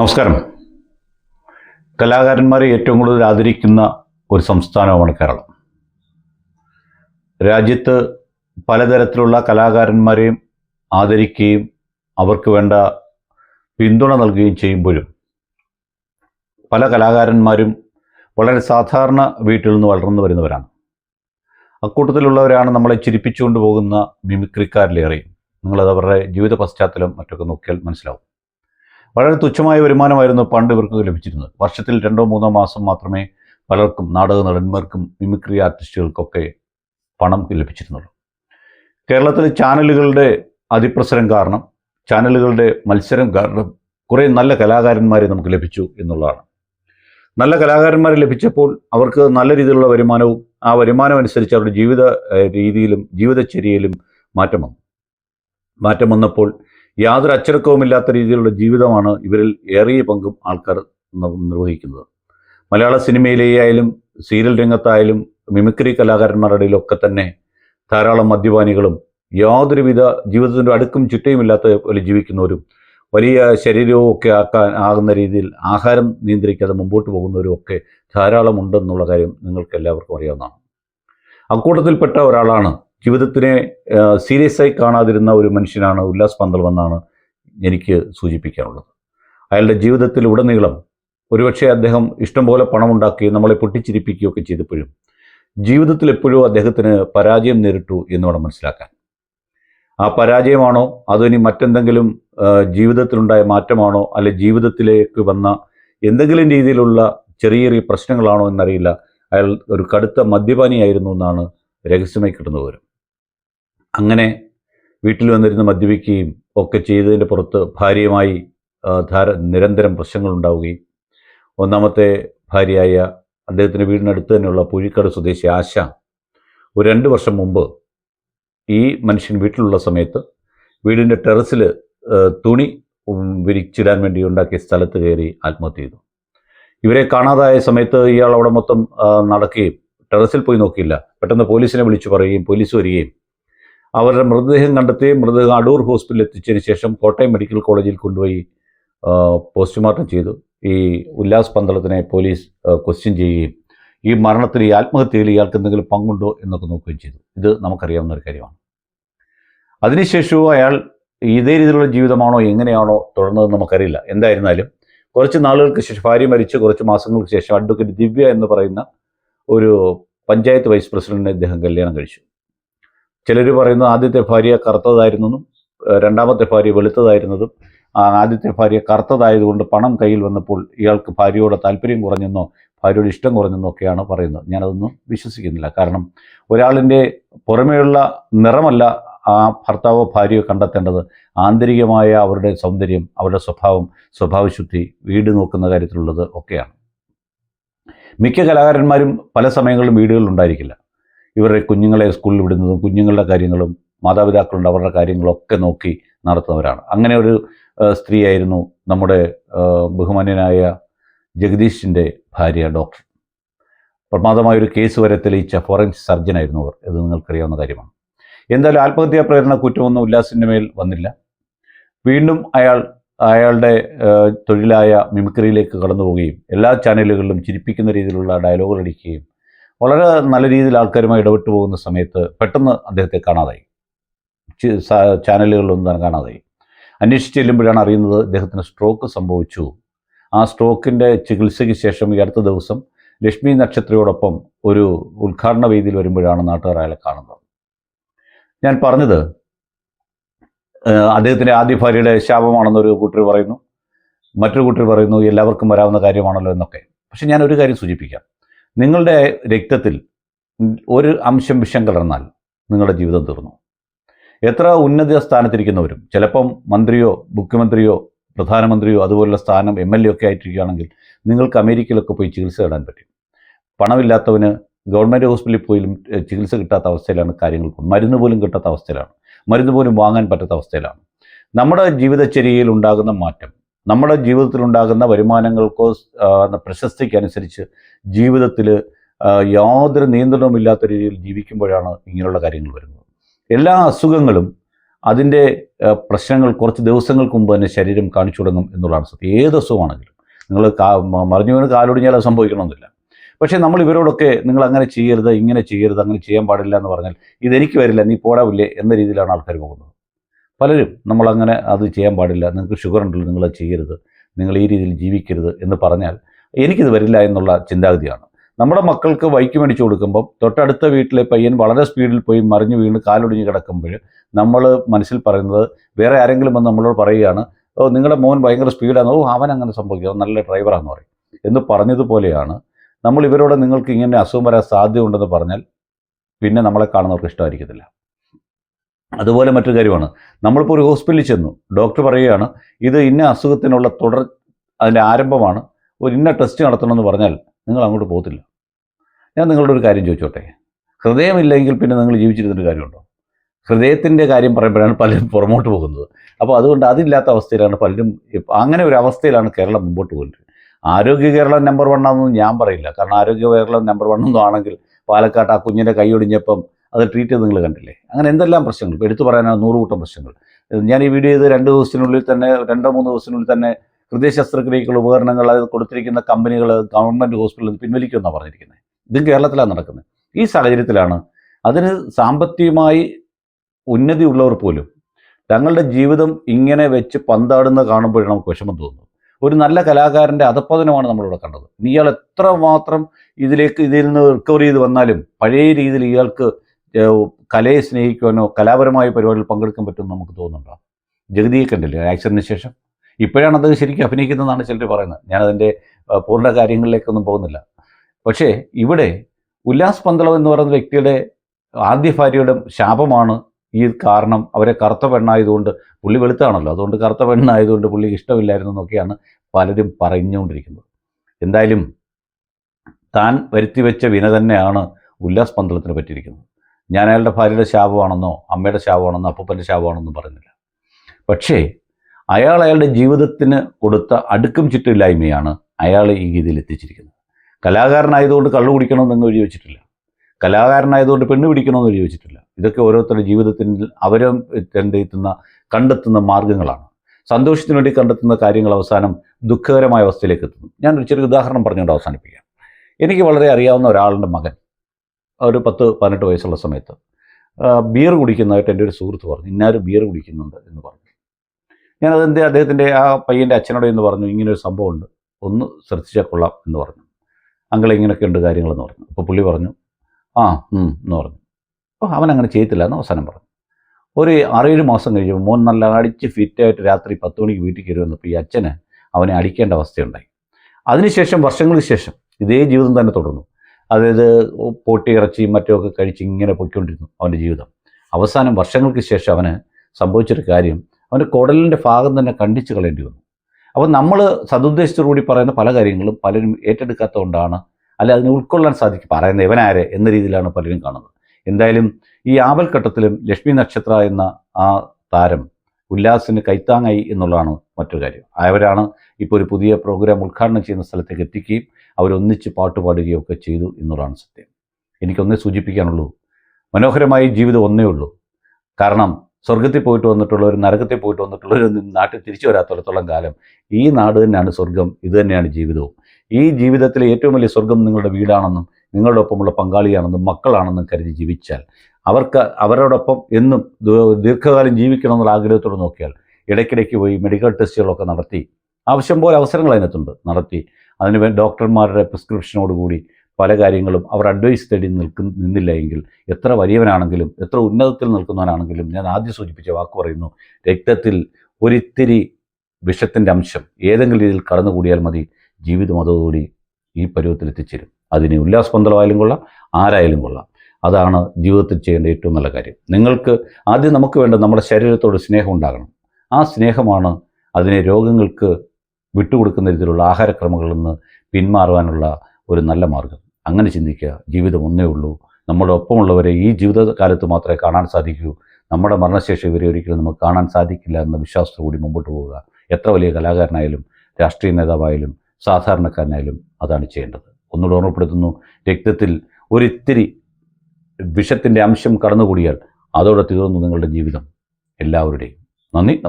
നമസ്കാരം. കലാകാരന്മാരെ ഏറ്റവും കൂടുതൽ ആദരിക്കുന്ന ഒരു സംസ്ഥാനമാണ് കേരളം. രാജ്യത്ത് പലതരത്തിലുള്ള കലാകാരന്മാരെയും ആദരിക്കുകയും അവർക്ക് വേണ്ട പിന്തുണ നൽകുകയും ചെയ്യുമ്പോഴും പല കലാകാരന്മാരും വളരെ സാധാരണ വീട്ടിൽ നിന്ന് വളർന്നു വരുന്നവരാണ്. അക്കൂട്ടത്തിലുള്ളവരാണ് നമ്മളെ ചിരിപ്പിച്ചുകൊണ്ട് പോകുന്ന മിമിക്രിക്കാരിലേറെയും. നിങ്ങളത് അവരുടെ ജീവിത പശ്ചാത്തലം മറ്റൊക്കെ നോക്കിയാൽ മനസ്സിലാവും. വളരെ തുച്ഛമായ വരുമാനമായിരുന്നു പണ്ട് ഇവർക്ക് ലഭിച്ചിരുന്നത്. വർഷത്തിൽ രണ്ടോ മൂന്നോ മാസം മാത്രമേ പലർക്കും നാടക നടന്മാർക്കും മിമിക്രി ആർട്ടിസ്റ്റുകൾക്കൊക്കെ പണം ലഭിച്ചിരുന്നുള്ളൂ. കേരളത്തിലെ ചാനലുകളുടെ അതിപ്രസരം കാരണം ചാനലുകളുടെ മത്സരം കാരണം കുറേ നല്ല കലാകാരന്മാരെ നമുക്ക് ലഭിച്ചു എന്നുള്ളതാണ്. നല്ല കലാകാരന്മാരെ ലഭിച്ചപ്പോൾ അവർക്ക് നല്ല രീതിയിലുള്ള വരുമാനവും ആ വരുമാനം അനുസരിച്ച് അവരുടെ ജീവിത രീതിയിലും ജീവിതചര്യയിലും മാറ്റം വന്നു. മാറ്റം വന്നപ്പോൾ യാതൊരു അച്ചടക്കവുമില്ലാത്ത രീതിയിലുള്ള ജീവിതമാണ് ഇവരിൽ ഏറിയ പങ്കും ആൾക്കാർ നിർവഹിക്കുന്നത്. മലയാള സിനിമയിലെയായാലും സീരിയൽ രംഗത്തായാലും മിമിക്രി കലാകാരന്മാരുടെ ഇടയിലൊക്കെ തന്നെ ധാരാളം മദ്യപാനികളും യാതൊരുവിധ ജീവിതത്തിന്റെ അടുക്കും ചുറ്റയുമില്ലാത്ത പോലെ ജീവിക്കുന്നവരും വലിയ ശരീരവും ഒക്കെ ആക്കാൻ ആകുന്ന രീതിയിൽ ആഹാരം നിയന്ത്രിക്കാതെ മുമ്പോട്ട് പോകുന്നവരും ഒക്കെ ധാരാളം ഉണ്ടെന്നുള്ള കാര്യം നിങ്ങൾക്ക് എല്ലാവർക്കും അറിയാവുന്നതാണ്. അക്കൂട്ടത്തിൽപ്പെട്ട ഒരാളാണ് ജീവിതത്തിനെ സീരിയസ് ആയി കാണാതിരുന്ന ഒരു മനുഷ്യനാണ് ഉല്ലാസ് പന്തളമെന്നാണ് എനിക്ക് സൂചിപ്പിക്കാനുള്ളത്. അയാളുടെ ജീവിതത്തിൽ ഉടനീളം ഒരുപക്ഷെ അദ്ദേഹം ഇഷ്ടംപോലെ പണമുണ്ടാക്കുകയും നമ്മളെ പൊട്ടിച്ചിരിപ്പിക്കുകയൊക്കെ ചെയ്തപ്പോഴും ജീവിതത്തിൽ എപ്പോഴും അദ്ദേഹത്തിന് പരാജയം നേരിട്ടു എന്ന് വേണം മനസ്സിലാക്കാൻ. ആ പരാജയമാണോ? അതോ ഇനി മറ്റെന്തെങ്കിലും ജീവിതത്തിലുണ്ടായ മാറ്റമാണോ? അല്ലെ ജീവിതത്തിലേക്ക് വന്ന എന്തെങ്കിലും രീതിയിലുള്ള ചെറിയ ചെറിയ പ്രശ്നങ്ങളാണോ എന്നറിയില്ല. അയാൾ ഒരു കടുത്ത മദ്യപാനിയായിരുന്നു എന്നാണ് രഹസ്യമായി കിട്ടുന്ന വിവരം. അങ്ങനെ വീട്ടിൽ വന്നിരുന്ന് മദ്യപിക്കുകയും ഒക്കെ ചെയ്തതിന്റെ പുറത്ത് ഭാര്യയുമായി ധാര നിരന്തരം പ്രശ്നങ്ങളുണ്ടാവുകയും ഒന്നാമത്തെ ഭാര്യയായ അദ്ദേഹത്തിന്റെ വീടിനടുത്ത് തന്നെയുള്ള പുഴിക്കട് സ്വദേശി ആശ ഒരു രണ്ട് വർഷം മുമ്പ് ഈ മനുഷ്യൻ വീട്ടിലുള്ള സമയത്ത് വീടിന്റെ ടെറസിൽ തുണി വിരിച്ചിടാൻ വേണ്ടി ഉണ്ടാക്കിയ സ്ഥലത്ത് കയറി ആത്മഹത്യ ചെയ്തു. ഇവരെ കാണാതായ സമയത്ത് ഇയാൾ അവിടെ മൊത്തം നടക്കുകയും ടെറസിൽ പോയി നോക്കിയില്ല. പെട്ടെന്ന് പോലീസിനെ വിളിച്ചു പറയുകയും പോലീസ് വരികയും അവരുടെ മൃതദേഹം കണ്ടെത്തി മൃതദേഹം അടൂർ ഹോസ്പിറ്റലിൽ എത്തിച്ചതിന് ശേഷം കോട്ടയം മെഡിക്കൽ കോളേജിൽ കൊണ്ടുപോയി പോസ്റ്റ്മോർട്ടം ചെയ്തു. ഈ ഉല്ലാസ് പന്തളത്തിനെ പോലീസ് ക്വസ്റ്റ്യൻ ചെയ്യുകയും ഈ മരണത്തിൽ ഈ ആത്മഹത്യയിൽ ഇയാൾക്ക് എന്തെങ്കിലും പങ്കുണ്ടോ എന്നൊക്കെ നോക്കുകയും ചെയ്തു. ഇത് നമുക്കറിയാവുന്ന ഒരു കാര്യമാണ്. അതിനുശേഷവും അയാൾ ഇതേ രീതിയിലുള്ള ജീവിതമാണോ എങ്ങനെയാണോ തുടർന്നതെന്ന് നമുക്കറിയില്ല. എന്തായിരുന്നാലും കുറച്ച് നാളുകൾക്ക് ശേഷം ഭാര്യ മരിച്ച് കുറച്ച് മാസങ്ങൾക്ക് ശേഷം അഡ്വക്കേറ്റ് ദിവ്യ എന്ന് പറയുന്ന ഒരു പഞ്ചായത്ത് വൈസ് പ്രസിഡന്റിനെ ഇദ്ദേഹം കല്യാണം കഴിച്ചു. ചിലർ പറയുന്നത് ആദ്യത്തെ ഭാര്യ കറുത്തതായിരുന്നെന്നും രണ്ടാമത്തെ ഭാര്യ വെളുത്തതായിരുന്നതും ആദ്യത്തെ ഭാര്യ കറുത്തതായതുകൊണ്ട് പണം കയ്യിൽ വന്നപ്പോൾ ഇയാൾക്ക് ഭാര്യയോട് താല്പര്യം കുറഞ്ഞെന്നോ ഭാര്യയോട് ഇഷ്ടം കുറഞ്ഞെന്നോ ഒക്കെയാണ് പറയുന്നത്. ഞാനതൊന്നും വിശ്വസിക്കുന്നില്ല. കാരണം ഒരാളിന്റെ പുറമേയുള്ള നിറമല്ല ആ ഭർത്താവോ ഭാര്യയോ കണ്ടെത്തേണ്ടത്. ആന്തരികമായ അവരുടെ സൗന്ദര്യം അവരുടെ സ്വഭാവം സ്വഭാവശുദ്ധി വീട് നോക്കുന്ന കാര്യത്തിലുള്ളത് ഒക്കെയാണ്. മിക്ക കലാകാരന്മാരും പല സമയങ്ങളിലും വീടുകളിൽ ഉണ്ടായിരിക്കില്ല. ഇവരുടെ കുഞ്ഞുങ്ങളെ സ്കൂളിൽ വിടുന്നതും കുഞ്ഞുങ്ങളുടെ കാര്യങ്ങളും മാതാപിതാക്കളുണ്ട് അവരുടെ കാര്യങ്ങളൊക്കെ നോക്കി നടത്തുന്നവരാണ്. അങ്ങനെ ഒരു സ്ത്രീയായിരുന്നു നമ്മുടെ ബഹുമാന്യനായ ജഗദീഷിന്റെ ഭാര്യ ഡോക്ടർ. പ്രമാദമായ ഒരു കേസ് വരെ തെളിയിച്ച ഫോറൻസിക് സർജനായിരുന്നു അവർ. ഇത് നിങ്ങൾക്കറിയാവുന്ന കാര്യമാണ്. എന്തായാലും ആത്മഹത്യാ പ്രേരണ കുറ്റമൊന്നും ഉല്ലാസിന്റെ മേൽ വന്നില്ല. വീണ്ടും അയാൾ അയാളുടെ തൊഴിലായ മിമിക്രിയിലേക്ക് കടന്നു പോവുകയും എല്ലാ ചാനലുകളിലും ചിരിപ്പിക്കുന്ന രീതിയിലുള്ള ഡയലോഗുകൾ അടിക്കുകയും വളരെ നല്ല രീതിയിൽ ആൾക്കാരുമായി ഇടപെട്ടു പോകുന്ന സമയത്ത് പെട്ടെന്ന് അദ്ദേഹത്തെ കാണാതായി. ചാനലുകളിലൊന്നും തന്നെ കാണാതായി. അന്വേഷിച്ച് ചെല്ലുമ്പോഴാണ് അറിയുന്നത് അദ്ദേഹത്തിന് സ്ട്രോക്ക് സംഭവിച്ചു. ആ സ്ട്രോക്കിന്റെ ചികിത്സയ്ക്ക് ശേഷം ഈ അടുത്ത ദിവസം ലക്ഷ്മി നക്ഷത്രയോടൊപ്പം ഒരു ഉദ്ഘാടന വേദിയിൽ വരുമ്പോഴാണ് നാട്ടുകാർ അയാളെ കാണുന്നത്. ഞാൻ പറഞ്ഞത് അദ്ദേഹത്തിന്റെ ആദ്യ ഭാര്യയുടെ ശാപമാണെന്നൊരു കൂട്ടർ പറയുന്നു. മറ്റൊരു കൂട്ടർ പറയുന്നു എല്ലാവർക്കും വരാവുന്ന കാര്യമാണല്ലോ എന്നൊക്കെ. പക്ഷെ ഞാൻ ഒരു കാര്യം സൂചിപ്പിക്കാം. നിങ്ങളുടെ രക്തത്തിൽ ഒരു അംശം വിഷം കലർന്നാൽ നിങ്ങളുടെ ജീവിതം തീർന്നു. എത്ര ഉന്നത സ്ഥാനത്തിരിക്കുന്നവരും ചിലപ്പം മന്ത്രിയോ മുഖ്യമന്ത്രിയോ പ്രധാനമന്ത്രിയോ അതുപോലുള്ള സ്ഥാനം എം എൽ എ ഒക്കെ ആയിട്ടിരിക്കുകയാണെങ്കിൽ നിങ്ങൾക്ക് അമേരിക്കയിലൊക്കെ പോയി ചികിത്സ തേടാൻ പറ്റും. പണമില്ലാത്തവന് ഗവൺമെന്റ് ഹോസ്പിറ്റലിൽ പോലും ചികിത്സ കിട്ടാത്ത അവസ്ഥയിലാണ് കാര്യങ്ങൾ മരുന്ന് പോലും കിട്ടാത്ത അവസ്ഥയിലാണ്. മരുന്ന് പോലും വാങ്ങാൻ പറ്റാത്ത അവസ്ഥയിലാണ്. നമ്മുടെ ജീവിതചര്യയിൽ ഉണ്ടാകുന്ന മാറ്റം നമ്മുടെ ജീവിതത്തിലുണ്ടാകുന്ന വരുമാനങ്ങൾക്കോ പ്രശസ്തിക്കനുസരിച്ച് ജീവിതത്തിൽ യാതൊരു നിയന്ത്രണവുമില്ലാത്ത രീതിയിൽ ജീവിക്കുമ്പോഴാണ് ഇങ്ങനെയുള്ള കാര്യങ്ങൾ വരുന്നത്. എല്ലാ അസുഖങ്ങളും അതിന്റെ പ്രശ്നങ്ങൾ കുറച്ച് ദിവസങ്ങൾക്ക് മുമ്പ് തന്നെ ശരീരം കാണിച്ചു തുടങ്ങും എന്നുള്ളതാണ് സത്യം. ഏത് അസുഖമാണെങ്കിലും. നിങ്ങൾ കാ മറിഞ്ഞു വീണ് കാലൊടിഞ്ഞാൽ അത് സംഭവിക്കണമെന്നില്ല. പക്ഷേ നമ്മൾ ഇവരോടൊക്കെ നിങ്ങൾ അങ്ങനെ ചെയ്യരുത് ഇങ്ങനെ ചെയ്യരുത് അങ്ങനെ ചെയ്യാൻ പാടില്ല എന്ന് പറഞ്ഞാൽ ഇതെനിക്ക് വരില്ല നീ പോടാവില്ലേ എന്ന രീതിയിലാണ് ആൾക്കാർ പോകുന്നത്. പലരും നമ്മളങ്ങനെ അത് ചെയ്യാൻ പാടില്ല നിങ്ങൾക്ക് ഷുഗർ ഉണ്ടല്ലോ നിങ്ങൾ ചെയ്യരുത് നിങ്ങൾ ഈ രീതിയിൽ ജീവിക്കരുത് എന്ന് പറഞ്ഞാൽ എനിക്കിത് വരില്ല എന്നുള്ള ചിന്താഗതിയാണ്. നമ്മുടെ മക്കൾക്ക് വൈക്ക് മേടിച്ചു കൊടുക്കുമ്പോൾ തൊട്ടടുത്ത വീട്ടിലെ പയ്യൻ വളരെ സ്പീഡിൽ പോയി മറിഞ്ഞു വീണ് കാലൊടിഞ്ഞ് കിടക്കുമ്പോൾ നമ്മൾ മനസ്സിൽ പറയുന്നത് വേറെ ആരെങ്കിലും വന്ന് നമ്മളോട് പറയുകയാണ് ഓ നിങ്ങളുടെ മോൻ ഭയങ്കര സ്പീഡാണ് ഓ അവൻ അങ്ങനെ സംഭവിക്കും നല്ല ഡ്രൈവറാന്ന് പറയും. എന്ന് പറഞ്ഞതുപോലെയാണ് നമ്മൾ ഇവരോട് നിങ്ങൾക്ക് ഇങ്ങനെ അസുഖം വരാൻ സാധ്യതയുണ്ടെന്ന് പറഞ്ഞാൽ പിന്നെ നമ്മളെ കാണുന്നവർക്ക് ഇഷ്ടമായിരിക്കത്തില്ല. അതുപോലെ മറ്റൊരു കാര്യമാണ്. നമ്മളിപ്പോൾ ഒരു ഹോസ്പിറ്റലിൽ ചെന്നു. ഡോക്ടർ പറയുകയാണ് ഇത് ഇന്ന അസുഖത്തിനുള്ള തുടർ അതിന്റെ ആരംഭമാണ്. ഒരു ഇന്ന ടെസ്റ്റ് നടത്തണമെന്ന് പറഞ്ഞാൽ നിങ്ങൾ അങ്ങോട്ട് പോകത്തില്ല. ഞാൻ നിങ്ങളുടെ ഒരു കാര്യം ചോദിച്ചോട്ടെ? ഹൃദയമില്ലെങ്കിൽ പിന്നെ നിങ്ങൾ ജീവിച്ചിരുന്നൊരു കാര്യമുണ്ടോ? ഹൃദയത്തിന്റെ കാര്യം പറയുമ്പോഴാണ് പലരും പുറമോട്ട് പോകുന്നത്. അപ്പോൾ അതുകൊണ്ട് അതില്ലാത്ത അവസ്ഥയിലാണ് പലരും അങ്ങനെ ഒരു അവസ്ഥയിലാണ് കേരളം മുമ്പോട്ട് പോകുന്നത് ആരോഗ്യ കേരളം നമ്പർ വൺ ആണെന്ന് ഞാൻ പറയില്ല. കാരണം ആരോഗ്യ കേരളം നമ്പർ വൺ ഒന്നും ആണെങ്കിൽ പാലക്കാട്ട് ആ കുഞ്ഞിന്റെ കൈയൊടിഞ്ഞപ്പം അത് ട്രീറ്റ് ചെയ്ത് നിങ്ങൾ കണ്ടില്ലേ? അങ്ങനെ എന്തെല്ലാം പ്രശ്നങ്ങൾ? ഇപ്പോൾ എടുത്തു പറയാനാണ് നൂറ് കൂട്ടം പ്രശ്നങ്ങൾ. ഞാൻ ഈ വീഡിയോ ചെയ്ത് രണ്ട് ദിവസത്തിനുള്ളിൽ തന്നെ രണ്ടോ മൂന്നോ ദിവസത്തിനുള്ളിൽ തന്നെ ഹൃദയ ശസ്ത്രക്രിയക്കുള്ള ഉപകരണങ്ങൾ അത് കൊടുത്തിരിക്കുന്ന കമ്പനികൾ ഗവൺമെന്റ് ഹോസ്പിറ്റലിൽ പിൻവലിക്കുമെന്നാണ് പറഞ്ഞിരിക്കുന്നത് ഇതും കേരളത്തിലാണ് നടക്കുന്നത് ഈ സാഹചര്യത്തിലാണ് അതിന് സാമ്പത്തികമായി ഉന്നതി ഉള്ളവർ പോലും തങ്ങളുടെ ജീവിതം ഇങ്ങനെ വെച്ച് പന്താടുന്ന കാണുമ്പോഴാണ് നമുക്ക് വിഷമം തോന്നുന്നത്. ഒരു നല്ല കലാകാരന്റെ അധപ്പതനമാണ് നമ്മളിവിടെ കണ്ടത്. ഇയാൾ എത്ര മാത്രം ഇതിലേക്ക് ഇതിൽ നിന്ന് റിക്കവർ ചെയ്ത് വന്നാലും പഴയ രീതിയിൽ ഇയാൾക്ക് കലയെ സ്നേഹിക്കുവാനോ കലാപരമായ പരിപാടിയിൽ പങ്കെടുക്കാൻ പറ്റുമെന്ന് നമുക്ക് തോന്നുന്നുണ്ടോ? ജഗതിയെ കണ്ടില്ലേ ആക്സിഡന്റിന് ശേഷം? ഇപ്പോഴാണ് അത് ശരിക്കും അഭിനയിക്കുന്നതെന്നാണ് ചിലർ പറയുന്നത്. ഞാനതിന്റെ പൂർണ കാര്യങ്ങളിലേക്കൊന്നും പോകുന്നില്ല. പക്ഷേ ഇവിടെ ഉല്ലാസ് പന്തളം എന്ന് പറയുന്ന വ്യക്തിയുടെ ആദ്യ ഭാര്യയുടെ ശാപമാണ് ഈ കാരണം. അവരെ കറുത്ത പെണ്ണായതുകൊണ്ട് പുള്ളി വെളുത്താണല്ലോ. അതുകൊണ്ട് കറുത്ത പെണ്ണായതുകൊണ്ട് പുള്ളിക്ക് ഇഷ്ടമില്ലായിരുന്നു എന്നൊക്കെയാണ് പലരും പറഞ്ഞുകൊണ്ടിരിക്കുന്നത്. എന്തായാലും താൻ വരുത്തിവെച്ച വിന തന്നെയാണ് ഉല്ലാസ് പന്തളത്തിന് പറ്റിയിരിക്കുന്നത്. ഞാൻ അയാളുടെ ഭാര്യയുടെ ശാപമാണെന്നോ അമ്മയുടെ ശാപമാണെന്നോ അപ്പൂപ്പന്റെ ശാപമാണെന്നോ പറയുന്നില്ല. പക്ഷേ അയാൾ അയാളുടെ ജീവിതത്തിന് കൊടുത്ത അടുക്കും ചുറ്റില്ലായ്മയാണ് അയാൾ ഈ ഗീതിയിൽ എത്തിച്ചിരിക്കുന്നത്. കലാകാരനായതുകൊണ്ട് കള്ളു കുടിക്കണമെന്ന് എഴുതി വെച്ചിട്ടില്ല. കലാകാരനായതുകൊണ്ട് പെണ്ണ് പിടിക്കണമെന്ന് എഴുതി വെച്ചിട്ടില്ല. ഇതൊക്കെ ഓരോരുത്തരുടെ ജീവിതത്തിൽ അവരും കണ്ടെത്തുന്ന കണ്ടെത്തുന്ന മാർഗങ്ങളാണ്. സന്തോഷത്തിന് വേണ്ടി കണ്ടെത്തുന്ന കാര്യങ്ങൾ അവസാനം ദുഃഖകരമായ അവസ്ഥയിലേക്ക് എത്തുന്നു. ഞാനൊരു ചെറിയ ഉദാഹരണം പറഞ്ഞുകൊണ്ട് അവസാനിപ്പിക്കാം. എനിക്ക് വളരെ അറിയാവുന്ന ഒരാളുടെ മകൻ. ഒരു പത്ത് പതിനെട്ട് വയസ്സുള്ള സമയത്ത് ബിയർ കുടിക്കുന്നതായിട്ട് എന്റെ ഒരു സുഹൃത്ത് പറഞ്ഞു ഇന്നാരും ബിയർ കുടിക്കുന്നുണ്ട് എന്ന് പറഞ്ഞു. അതെന്താ അദ്ദേഹത്തിന്റെ ആ പയ്യന്റെ അച്ഛനോട് എന്ന് പറഞ്ഞു ഇങ്ങനെ ഒരു സംഭവമുണ്ട് ഒന്ന് ശ്രദ്ധിച്ചാൽ കൊള്ളാം എന്ന് പറഞ്ഞു. അങ്കിളെ ഇങ്ങനെയൊക്കെ ഉണ്ട് കാര്യങ്ങളെന്ന് പറഞ്ഞു. അപ്പോൾ പുള്ളി പറഞ്ഞു ആ എന്ന് പറഞ്ഞു. അപ്പോൾ അവൻ അങ്ങനെ ചെയ്യത്തില്ല എന്ന് അവസാനം പറഞ്ഞു. ഒരു ആറേഴ് മാസം കഴിയുമ്പോൾ മോൻ നല്ല അടിച്ച് ഫിറ്റായിട്ട് രാത്രി പത്ത് മണിക്ക് വീട്ടിൽ കയറി വന്നപ്പോൾ ഈ അച്ഛന് അവനെ അടിക്കേണ്ട അവസ്ഥയുണ്ടായി. അതിനുശേഷം വർഷങ്ങൾക്ക് ശേഷം ഇതേ ജീവിതം തന്നെ തുടർന്നു. അതായത് പൊട്ടി ഇറച്ചിയും മറ്റുമൊക്കെ കഴിച്ച് ഇങ്ങനെ പൊയ്ക്കൊണ്ടിരുന്നു അവന്റെ ജീവിതം. അവസാനം വർഷങ്ങൾക്ക് ശേഷം അവന് സംഭവിച്ചൊരു കാര്യം അവന്റെ കുടലിന്റെ ഭാഗം തന്നെ കണ്ടിച്ച് കളയേണ്ടി വന്നു. അപ്പോൾ നമ്മൾ സതുദ്ദേശത്തോടുകൂടി പറയുന്ന പല കാര്യങ്ങളും പലരും ഏറ്റെടുക്കാത്തതുകൊണ്ടാണ് അല്ലെ അതിനെ ഉൾക്കൊള്ളാൻ സാധിക്കും. പറയുന്ന ഇവനാരെ എന്ന രീതിയിലാണ് പലരും കാണുന്നത്. എന്തായാലും ഈ ആവൽഘട്ടത്തിലും ലക്ഷ്മി നക്ഷത്ര എന്ന ആ താരം ഉല്ലാസിന് കൈത്താങ്ങായി എന്നുള്ളതാണ് മറ്റൊരു കാര്യം. അവരാണ് ഇപ്പോൾ ഒരു പുതിയ പ്രോഗ്രാം ഉദ്ഘാടനം ചെയ്യുന്ന സ്ഥലത്തേക്ക് എത്തിക്കുകയും അവരൊന്നിച്ച് പാട്ട് പാടുകയും ഒക്കെ ചെയ്തു എന്നുള്ളതാണ് സത്യം. എനിക്കൊന്നേ സൂചിപ്പിക്കാനുള്ളൂ മനോഹരമായ ജീവിതം ഒന്നേ ഉള്ളൂ. കാരണം സ്വർഗത്തിൽ പോയിട്ട് വന്നിട്ടുള്ളവർ നരകത്തിൽ പോയിട്ട് വന്നിട്ടുള്ളവർ നാട്ടിൽ തിരിച്ചു വരാത്തോളത്തോളം കാലം ഈ നാട് തന്നെയാണ് സ്വർഗം ഇത് തന്നെയാണ് ജീവിതവും. ഈ ജീവിതത്തിലെ ഏറ്റവും വലിയ സ്വർഗം നിങ്ങളുടെ വീടാണെന്നും നിങ്ങളുടെ ഒപ്പമുള്ള പങ്കാളിയാണെന്നും മക്കളാണെന്നും കരുതി ജീവിച്ചാൽ അവർക്ക് അവരോടൊപ്പം എന്നും ദീർഘകാലം ജീവിക്കണമെന്നുള്ള ആഗ്രഹത്തോട് നോക്കിയാൽ ഇടയ്ക്കിടയ്ക്ക് പോയി മെഡിക്കൽ ടെസ്റ്റുകളൊക്കെ നടത്തി ആവശ്യം പോലെ അവസരങ്ങൾ അതിനകത്തുണ്ട് നടത്തി. അതിന് ഡോക്ടർമാരുടെ പ്രിസ്ക്രിപ്ഷനോടുകൂടി പല കാര്യങ്ങളും അവർ അഡ്വൈസ് തേടി നിൽക്കും നിന്നില്ല എങ്കിൽ എത്ര വലിയവനാണെങ്കിലും എത്ര ഉന്നതത്തിൽ നിൽക്കുന്നവനാണെങ്കിലും ഞാൻ ആദ്യം സൂചിപ്പിച്ച വാക്ക് പറയുന്നു രക്തത്തിൽ ഒരിത്തിരി വിഷത്തിന്റെ അംശം ഏതെങ്കിലും രീതിയിൽ കടന്നുകൂടിയാൽ മതി ജീവിതം അതോടുകൂടി ഈ പരുവത്തിൽ എത്തിച്ചേരും അതിന് ഉല്ലാസ് പന്തളമായാലും കൊള്ളാം ആരായാലും കൊള്ളാം. അതാണ് ജീവിതത്തിൽ ചെയ്യേണ്ട ഏറ്റവും നല്ല കാര്യം. നിങ്ങൾക്ക് ആദ്യം നമുക്ക് വേണ്ട നമ്മുടെ ശരീരത്തോട് സ്നേഹം ഉണ്ടാകണം. ആ സ്നേഹമാണ് അതിനെ രോഗങ്ങൾക്ക് വിട്ടുകൊടുക്കുന്ന രീതിയിലുള്ള ആഹാരക്രമങ്ങളിൽ നിന്ന് പിന്മാറുവാനുള്ള ഒരു നല്ല മാർഗം. അങ്ങനെ ചിന്തിക്കുക ജീവിതം ഒന്നേ ഉള്ളൂ. നമ്മുടെ ഒപ്പമുള്ളവരെ ഈ ജീവിതകാലത്ത് മാത്രമേ കാണാൻ സാധിക്കൂ. നമ്മുടെ മരണശേഷം ഇവരെ ഒരിക്കലും നമുക്ക് കാണാൻ സാധിക്കില്ല എന്ന വിശ്വാസത്തോടുകൂടി മുമ്പോട്ട് പോവുക. എത്ര വലിയ കലാകാരനായാലും രാഷ്ട്രീയ നേതാവായാലും സാധാരണക്കാരനായാലും അതാണ് ചെയ്യേണ്ടത്. ഒന്നുകൂടെ ഓർമ്മപ്പെടുത്തുന്നു രക്തത്തിൽ ഒരിത്തിരി വിഷത്തിന്റെ അംശം കടന്നുകൂടിയാൽ അതോടെ തീർന്നു നിങ്ങളുടെ ജീവിതം. എല്ലാവരുടെയും. നന്ദി